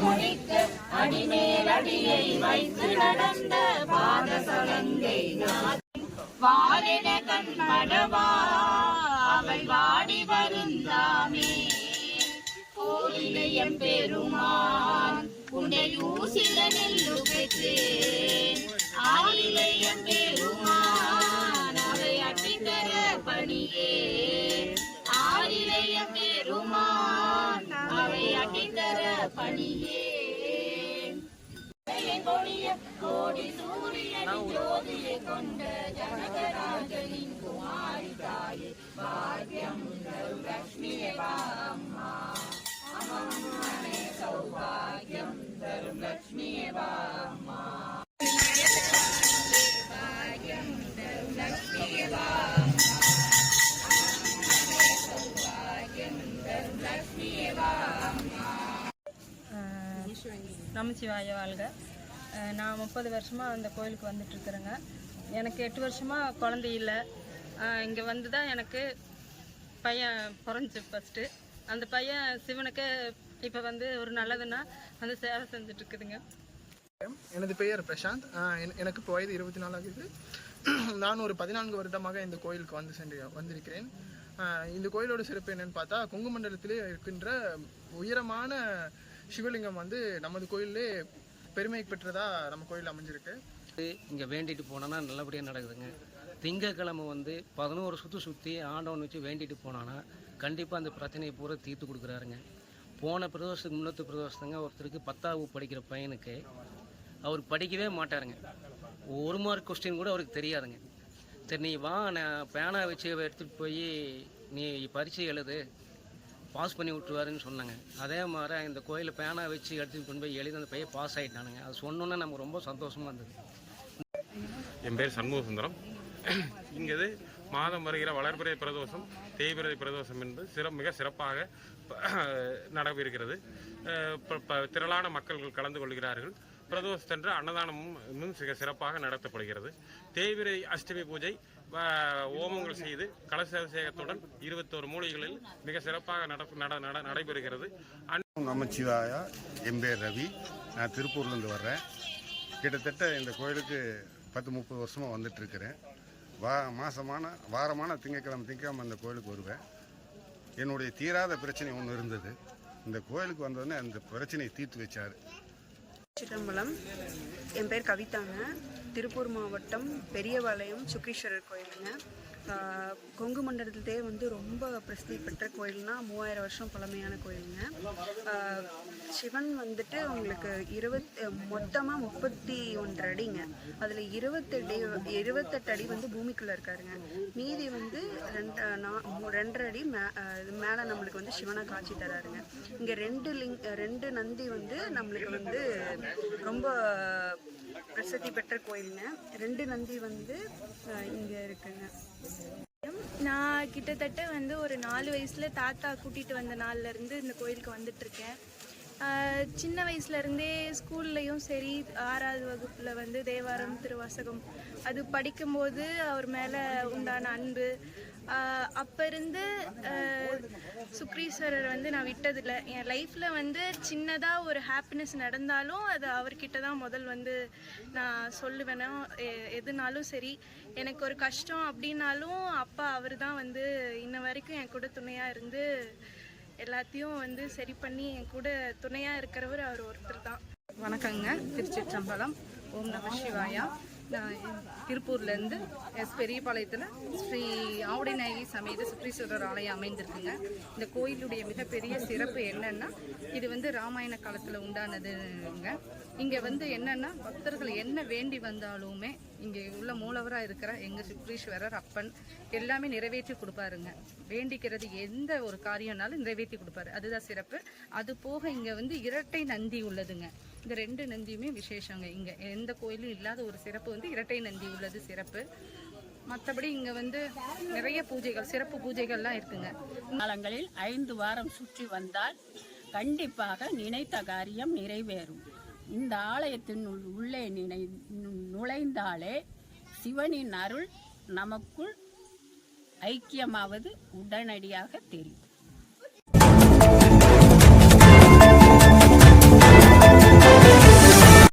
முனிக்கு அடிமேல் அடியை வைத்து நடந்த பாத சலங்கை வாரின கண்மடவா அவள் வாடி வருந்தாமே. கோயிலையம் பெருமான் உன்னை ஊசில நெல்லு பெற்றேன். தர பணியே. கொடிய கோடி சூரியன் ஜோதியை கொண்ட ஜனகராஜனின் குமாரிதா. நமச்சிவாய வாழ்க. நான் முப்பது வருஷமாக அந்த கோயிலுக்கு வந்துட்டுருக்குறேங்க. எனக்கு எட்டு வருஷமாக குழந்தை இல்லை. இங்கே வந்து தான் எனக்கு பையன் பிறந்துச்சு ஃபஸ்ட்டு அந்த பையன் சிவனுக்கு இப்போ வந்து ஒரு நல்லதுன்னா வந்து சேவை செஞ்சுட்ருக்குதுங்க எனது பெயர் பிரசாந்த். எனக்கு இப்போ வயது இருபத்தி நாலாகுது நான் ஒரு பதினான்கு வருடமாக இந்த கோயிலுக்கு வந்து சென்று வந்திருக்கிறேன். இந்த கோயிலோட சிறப்பு என்னன்னு பார்த்தா கொங்கு மண்டலத்திலே இருக்கின்ற உயரமான சிவலிங்கம் வந்து நமது கோயிலே பெருமை பெற்றதா நம்ம கோயில் அமைஞ்சிருக்கு. இங்கே வேண்டிட்டு போனோன்னா நல்லபடியாக நடக்குதுங்க. திங்கக்கிழமை வந்து பதினோரு சுற்று சுற்றி ஆண்டவன் வச்சு வேண்டிட்டு போனான்னா கண்டிப்பாக அந்த பிரச்சனையை பூரா தீர்த்து கொடுக்குறாருங்க. போன பிரதோஷத்துக்கு முன்னத்து பிரதோஷத்துங்க ஒருத்தருக்கு பத்தாவது படிக்கிற பையனுக்கு அவர் படிக்கவே மாட்டாருங்க. ஒரு மார்க் கொஸ்டின் கூட அவருக்கு தெரியாதுங்க. சரி நீ வா நான் பேனா வச்சு எடுத்துகிட்டு போய் நீ பரீட்சை எழுது. பாஸ் பண்ணி விட்டுருவாருன்னு சொன்னாங்க. அதே மாதிரி இந்த கோயிலில் பேனா வச்சு எடுத்துகிட்டு கொண்டு போய் எழுதி அந்த பையன் பாஸ் ஆகிட்டானுங்க அது சொன்னோன்னே நமக்கு ரொம்ப சந்தோஷமாக இருந்தது. என் பேர் சண்முக சுந்தரம் இங்கது மாதம் வருகிற வளர்பிறை பிரதோஷம் தேய்பிறை பிரதோஷம் என்பது சிற மிக சிறப்பாக நடவிருக்கிறது ப- ப- திரளான மக்கள் கலந்து கொள்கிறார்கள். பிரதோஷத்தன்று அன்னதானமும் இன்னும் சிக சிறப்பாக நடத்தப்படுகிறது. தேவிரை அஷ்டமி பூஜை ஓமங்கள் செய்து கலசாபிஷேகத்துடன் இருபத்தோரு மூலிகளில் மிக சிறப்பாக நட நட- நட- நடைபெறுகிறது. நமச்சிவாயா என் பேர் ரவி. நான் திருப்பூர்லேருந்து வர்றேன். கிட்டத்தட்ட இந்த கோயிலுக்கு பத்து முப்பது வருஷமாக வந்துட்டுருக்கிறேன் வா மாதமான வாரமான திங்கக்கிழமை திங்கக்கிழமை அந்த கோயிலுக்கு வருவேன். என்னுடைய தீராத பிரச்சனை ஒன்று இருந்தது. இந்த கோயிலுக்கு வந்தோடனே அந்த பிரச்சனையை தீர்த்து வச்சார். சிதம்பலம் என் பேர் கவிதாங்க. திருப்பூர் மாவட்டம் பெரியபாளையம் சுக்ரீஸ்வரர் கோயிலுங்க. கொங்கு மண்டலத்திலே வந்து ரொம்ப பிரசித்தி பெற்ற கோயில்னா மூவாயிரம் வருஷம் பழமையான கோயிலுங்க. சிவன் வந்துட்டு உங்களுக்கு இருபத் மொத்தமாக முப்பத்தி ஒன்றரை அடிங்க. அதில் இருபத்தடி இருபத்தெட்டு அடி வந்து பூமிக்குள்ளே இருக்காருங்க. மீதி வந்து ரெண்டு நா- ரெண்டரை அடி மே மேலே நம்மளுக்கு வந்து சிவனை காட்சி தராருங்க. இங்கே ரெண்டு லிங் ரெண்டு நந்தி வந்து நம்மளுக்கு வந்து ரொம்ப பிரசித்தி பெற்ற கோயிலுங்க. ரெண்டு நந்தி வந்து இங்கே இருக்குங்க. நான் கிட்டத்தட்ட வந்து ஒரு நாலு வயசுல தாத்தா கூட்டிட்டு வந்த நாள்ல இருந்து இந்த கோயிலுக்கு வந்துட்டு இருக்கேன் சின்ன வயசுல இருந்தே ஸ்கூல்லையும் சரி ஆறாவது வகுப்புல வந்து தேவாரம் திருவாசகம் அது படிக்கும்போது அவர் மேல உண்டான அன்பு அப்போ இருந்து சுக்ரீஸ்வரர் வந்து நான் விட்டதில்லை. என் லைஃப்பில் வந்து சின்னதாக ஒரு ஹாப்பினஸ் நடந்தாலும் அது அவர்கிட்ட தான் முதல் வந்து நான் சொல்லுவேனோ எ- எதுனாலும் சரி. எனக்கு ஒரு கஷ்டம் அப்படின்னாலும் அப்பா அவர் தான் வந்து இன்ன வரைக்கும் என் கூட துணையாக இருந்து எல்லாத்தையும் வந்து சரி பண்ணி என் கூட துணையாக இருக்கிறவர் அவர் ஒருத்தர் தான். வணக்கங்க. திருச்சிற்றம்பலம். ஓம் நம சிவாயா. நான் திருப்பூர்லேருந்து எஸ். பெரியபாளையத்தில் ஸ்ரீ ஆவுடைநாயகி சமேத சுக்ரீஸ்வரர் ஆலயம் அமைந்திருக்குங்க. இந்த கோயிலுடைய மிகப்பெரிய சிறப்பு என்னென்னா இது வந்து ராமாயண காலத்தில் உண்டானதுங்க. இங்கே வந்து என்னென்னா பக்தர்கள் என்ன வேண்டி வந்தாலுமே இங்கே உள்ள மூலவராக இருக்கிற எங்கள் சுக்ரீஸ்வரர் அப்பன் எல்லாமே நிறைவேற்றி கொடுப்பாருங்க. வேண்டிக்கிறது எந்த ஒரு காரியம்னாலும் நிறைவேற்றி கொடுப்பாரு. அதுதான் சிறப்பு. அது போக இங்கே வந்து இரட்டை நந்தி உள்ளதுங்க. இந்த ரெண்டு நந்தியுமே விசேஷங்க. இங்கே எந்த கோயிலும் இல்லாத ஒரு சிறப்பு வந்து இரட்டை நந்தி உள்ளது சிறப்பு. மற்றபடி இங்கே வந்து நிறைய பூஜைகள் சிறப்பு பூஜைகள்லாம் இருக்குங்க. காலங்களில் ஐந்து வாரம் சுற்றி வந்தால் கண்டிப்பாக நினைத்த காரியம் நிறைவேறும். இந்த ஆலயத்தின் உள்ளே நினை நுழைந்தாலே சிவனின் அருள் நமக்குள் ஐக்கியமாவது உடனடியாக தெரியும்.